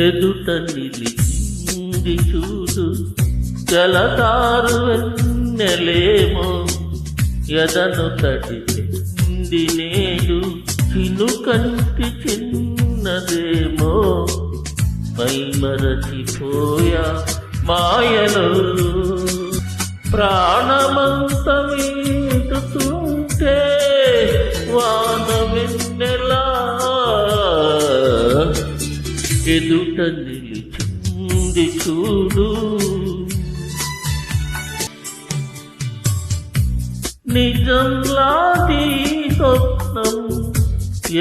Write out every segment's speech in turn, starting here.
ఎదుట నిలిచింది చూడు జలతారు వెన్నెలేమో. ఎదను తడిచింది నేడు చిను కంటి చిన్నదేమో. పై మరచిపోయా మాయలో ప్రా ఎదుట నిలుచుంది చూడు. నిజంలాది స్వప్నం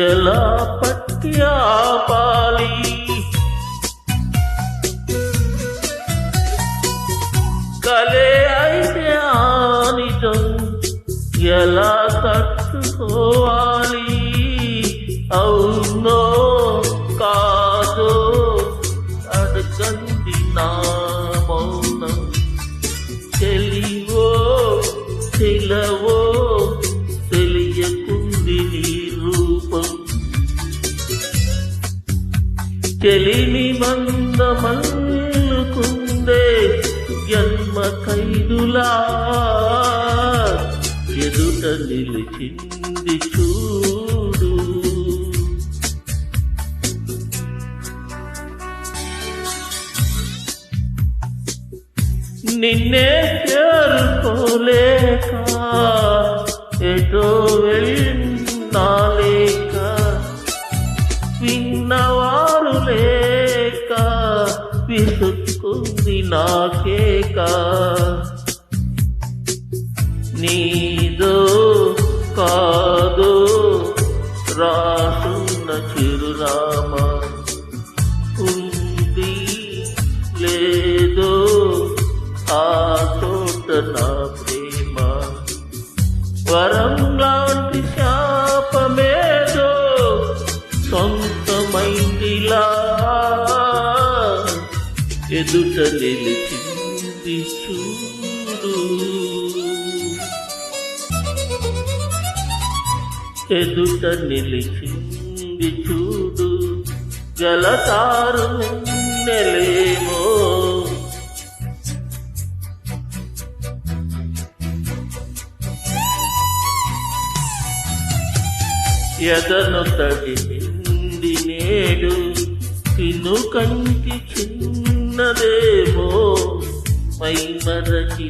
ఎలా పట్టి కలే అయితే ఆ నిజం ఎలా తట్టుకోవాలి? తెలవో తెలియకుంది నీ రూపం. తెలిమి మందమల్లుకుందే జన్మ ఖైదులా ఎదుట నిలిచింది చూడు. నిన్నే విన్నవారు లేక విసుక్కుంది నాకేక నీదో కాదో రాసున్న చిరునామా. ఉంది లేదో ఆ తోట నా ప్రేమ. వరంలా సొంతమైందిలా ఎదుట నిలిచింది చూడు. ఎదుట నిలిచింది చూడు. జలతారు నెలేమో. ఎదను తడిపింది నేడు తిను కంటి చిన్నదేమో మై మరచి